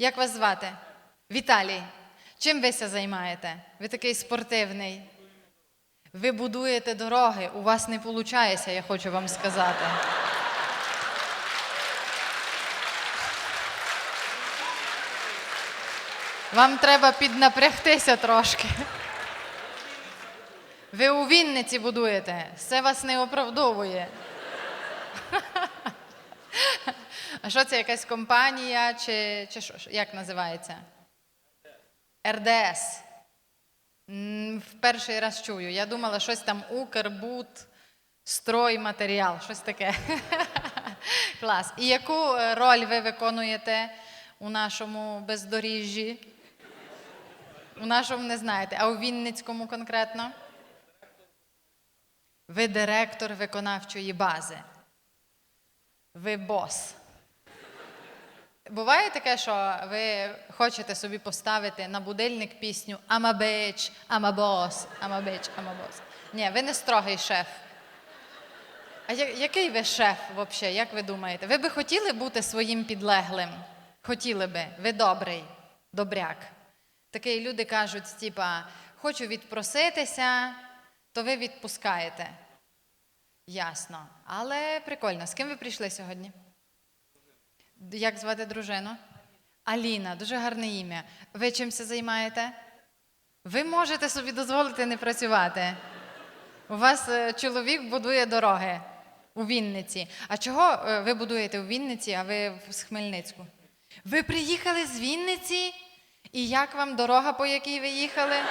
Як вас звати? Віталій. Чим ви ся займаєте? Ви такий спортивний. Ви будуєте дороги, у вас не виходить, я хочу вам сказати. Вам треба піднапрягтися трошки. Ви у Вінниці будуєте, це вас не оправдовує. А що це якась компанія чи, чи що, як називається? РДС. В перший раз чую. Я думала, щось там Укрбуд, стройматеріал, щось таке. Клас. І яку е, роль ви виконуєте у нашому бездоріжжі? У нашому не знаєте, а у Вінницькому конкретно? Ви директор виконавчої бази. Ви бос. Буває таке, що ви хочете собі поставити на будильник пісню bitch, I'm a boss. Ні, ви не строгий шеф. А який ви шеф взагалі, як ви думаєте? Ви би хотіли бути своїм підлеглим? Хотіли би, ви добрий, добряк. Такий люди кажуть, типа, хочу відпроситися, то ви відпускаєте. Ясно. Але прикольно. З ким ви прийшли сьогодні? Як звати дружину? Аліна, дуже гарне ім'я. Ви чимся займаєте? Ви можете собі дозволити не працювати. У вас е, чоловік будує дороги у Вінниці. А чого е, ви будуєте у Вінниці, а ви з Хмельницьку? Ви приїхали з Вінниці? І як вам дорога, по якій ви їхали?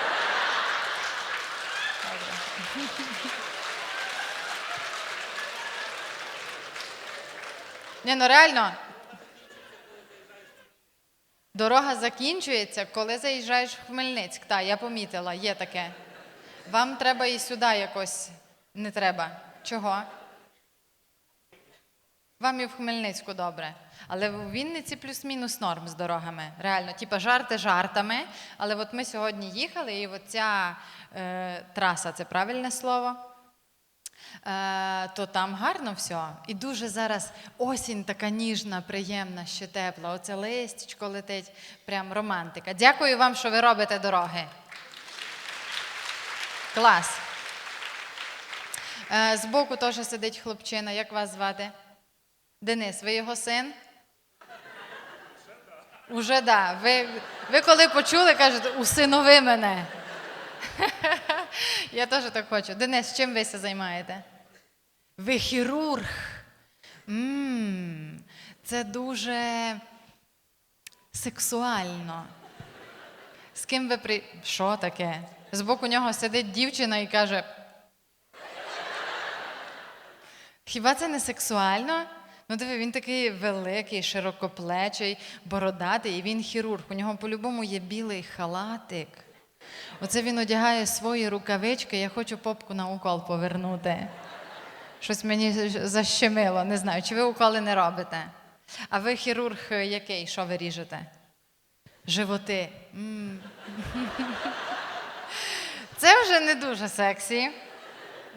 Ні, ну реально. Дорога закінчується, коли заїжджаєш в Хмельницьк. Так, я помітила, є таке. Вам треба і сюди якось не треба. Чого? Вам і в Хмельницьку добре. Але в Вінниці плюс-мінус норм з дорогами. Реально, типа жарти жартами. Але от ми сьогодні їхали, і от ця е, траса це правильне слово. Е, то там гарно все. І дуже зараз осінь така ніжна, приємна, ще тепла. Оце листячко летить, прям романтика. Дякую вам, що ви робите дороги. Клас. Е, збоку теж сидить хлопчина. Як вас звати? Денис, ви його син? Уже да. Ви, ви коли почули, кажете, усинови мене. Я теж так хочу. Денис, чим ви се займаєте? Ви хірург. м це дуже сексуально. З ким ви при. Що таке? Збоку нього сидить дівчина і каже. Хіба це не сексуально? Ну, диви, він такий великий, широкоплечий, бородатий, і він хірург. У нього по-любому є білий халатик. Оце він одягає свої рукавички, я хочу попку на укол повернути. Щось мені защемило, не знаю, чи ви уколи не робите. А ви хірург е, який? Що ви ріжете? Животи. М. Це вже не дуже сексі.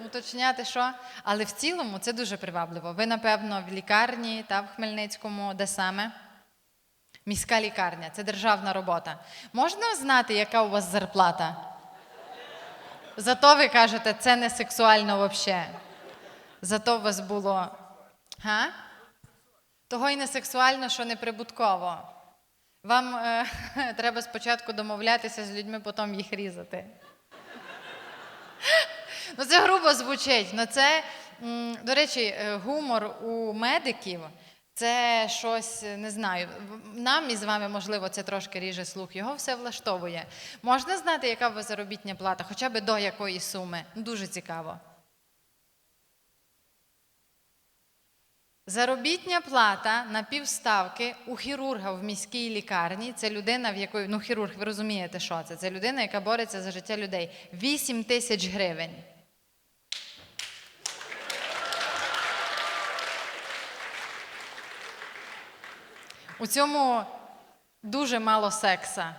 Уточняти що? Але в цілому це дуже привабливо. Ви, напевно, в лікарні та в Хмельницькому, де саме? Міська лікарня це державна робота. Можна знати, яка у вас зарплата? Зато ви кажете, це не сексуально взагалі. Зато у вас було. Га? Того й не сексуально, що не прибутково. Вам е, треба спочатку домовлятися з людьми, потім їх різати. Ну, це грубо звучить. Ну, це, до речі, е, гумор у медиків це щось, не знаю. Нам із вами, можливо, це трошки ріже слух. Його все влаштовує. Можна знати, яка у вас заробітня плата, хоча б до якої суми? Дуже цікаво. Заробітня плата на півставки у хірурга в міській лікарні це людина, в якої ну хірург, ви розумієте, що це? Це людина, яка бореться за життя людей. 8 тисяч гривень. У цьому дуже мало секса.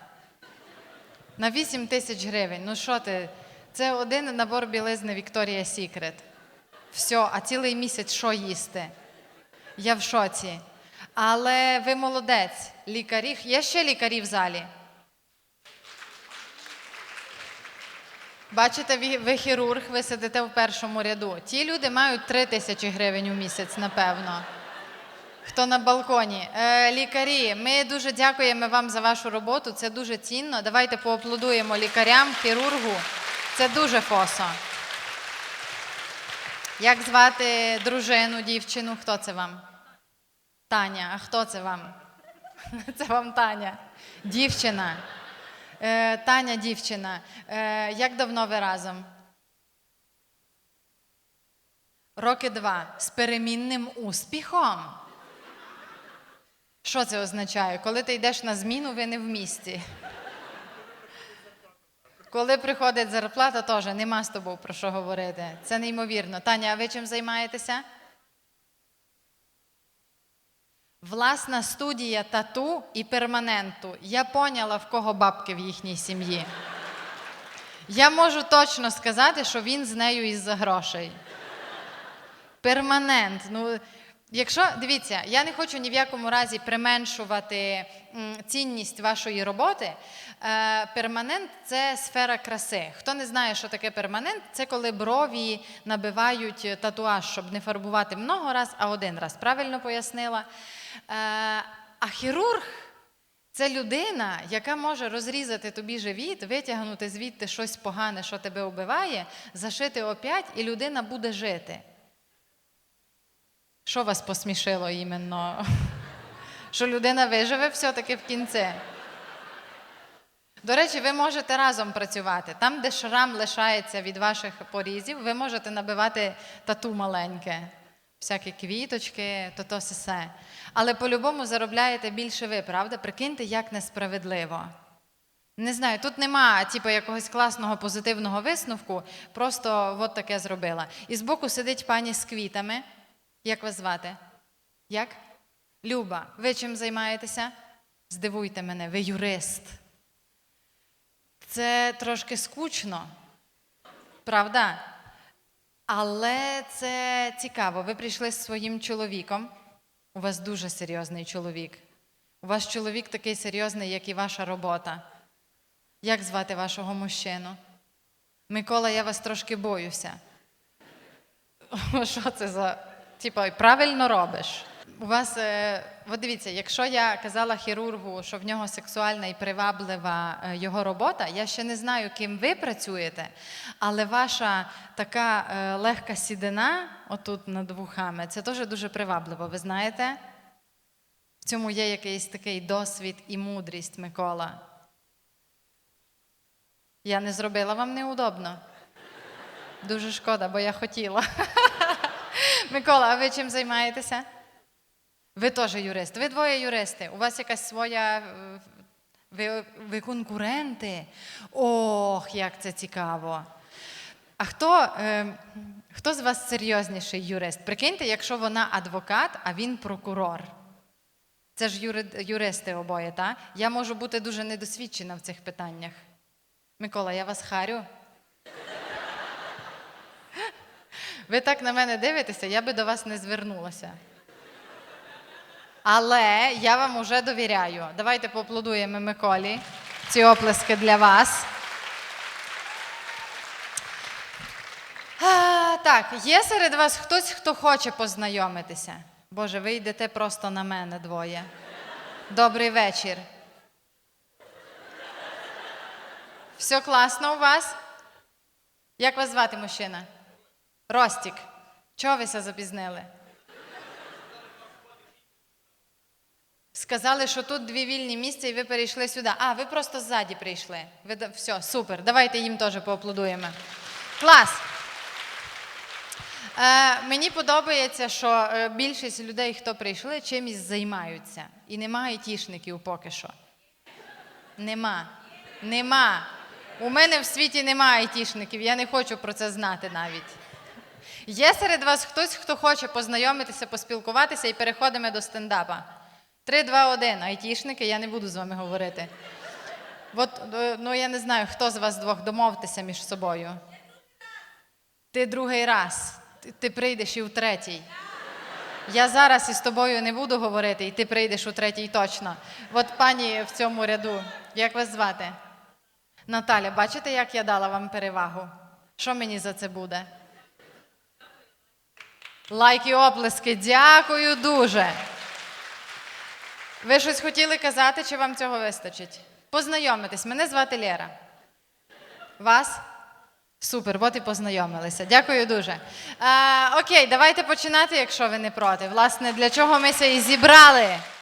На 8 тисяч гривень. Ну що ти? Це один набор білизни Вікторія Сікрет. Все, а цілий місяць що їсти? Я в шоці. Але ви молодець, лікарі. Є ще лікарі в залі? Бачите, ви, хірург, ви сидите в першому ряду. Ті люди мають 3 тисячі гривень у місяць, напевно. Хто на балконі? Е, лікарі, ми дуже дякуємо вам за вашу роботу. Це дуже цінно. Давайте поаплодуємо лікарям, хірургу. Це дуже фосо. Як звати дружину, дівчину? Хто це вам? Таня. А хто це вам? Це вам Таня. Дівчина. Е, Таня, дівчина. Е, як давно ви разом? Роки два. З перемінним успіхом. Що це означає? Коли ти йдеш на зміну, ви не в місті. Коли приходить зарплата, теж нема з тобою про що говорити. Це неймовірно. Таня, а ви чим займаєтеся? Власна студія тату і перманенту. Я поняла, в кого бабки в їхній сім'ї. Я можу точно сказати, що він з нею із-за грошей. Перманент. Ну, якщо дивіться, я не хочу ні в якому разі применшувати цінність вашої роботи. Е, перманент це сфера краси. Хто не знає, що таке перманент, це коли брові набивають татуаж, щоб не фарбувати много раз, а один раз. Правильно пояснила. Е, а хірург. Це людина, яка може розрізати тобі живіт, витягнути звідти щось погане, що тебе вбиває, зашити опять, і людина буде жити. Що вас посмішило іменно? Що людина виживе все-таки в кінці. До речі, ви можете разом працювати. Там, де шрам лишається від ваших порізів, ви можете набивати тату маленьке, всякі квіточки, то то все. Але по-любому заробляєте більше ви, правда? Прикиньте, як несправедливо. Не знаю, тут нема типу, якогось класного позитивного висновку, просто от таке зробила. І збоку сидить пані з квітами. Як вас звати? Як? Люба, ви чим займаєтеся? Здивуйте мене, ви юрист. Це трошки скучно, правда? Але це цікаво. Ви прийшли з своїм чоловіком. У вас дуже серйозний чоловік. У вас чоловік такий серйозний, як і ваша робота. Як звати вашого мужчину? Микола, я вас трошки боюся. Що це за. Типа, правильно робиш. У вас, е, от дивіться, якщо я казала хірургу, що в нього сексуальна і приваблива е, його робота, я ще не знаю, ким ви працюєте, але ваша така е, легка сідина, отут над вухами, це теж дуже привабливо. Ви знаєте? В цьому є якийсь такий досвід і мудрість, Микола. Я не зробила вам неудобно. Дуже шкода, бо я хотіла. Микола, а ви чим займаєтеся? Ви теж юрист. Ви двоє юристи. У вас якась своя. е, Ви, ви конкуренти? Ох, як це цікаво. А хто, е, хто з вас серйозніший юрист? Прикиньте, якщо вона адвокат, а він прокурор. Це ж юри, юристи обоє, так? Я можу бути дуже недосвідчена в цих питаннях. Микола, я вас харю. Ви так на мене дивитеся, я би до вас не звернулася. Але я вам уже довіряю. Давайте поаплодуємо Миколі. Ці оплески для вас. А, так, є серед вас хтось, хто хоче познайомитися. Боже, ви йдете просто на мене двоє. Добрий вечір. Все класно у вас? Як вас звати, мужчина? Ростік. Чого ви ся запізнили? Сказали, що тут дві вільні місця, і ви перейшли сюди. А, ви просто ззаді прийшли. Ви, все, супер. Давайте їм теж поаплодуємо. Клас! Е, мені подобається, що е, більшість людей, хто прийшли, чимось займаються. І немає айтішників поки що. Нема. Нема. У мене в світі немає айтішників, я не хочу про це знати навіть. Є серед вас хтось, хто хоче познайомитися, поспілкуватися і переходимо до стендапа. Три, два, один. Айтішники, я не буду з вами говорити. От, е, ну я не знаю, хто з вас двох домовтеся між собою. Ти другий раз. Ти, ти прийдеш і в третій. Я зараз із тобою не буду говорити, і ти прийдеш у третій точно. От пані в цьому ряду, як вас звати? Наталя, бачите, як я дала вам перевагу? Що мені за це буде? Лайк і оплески. Дякую дуже. Ви щось хотіли казати, чи вам цього вистачить? Познайомитись. Мене звати Лєра. Вас? Супер, от і познайомилися. Дякую дуже. А, окей, давайте починати, якщо ви не проти. Власне, для чого ми це і зібрали.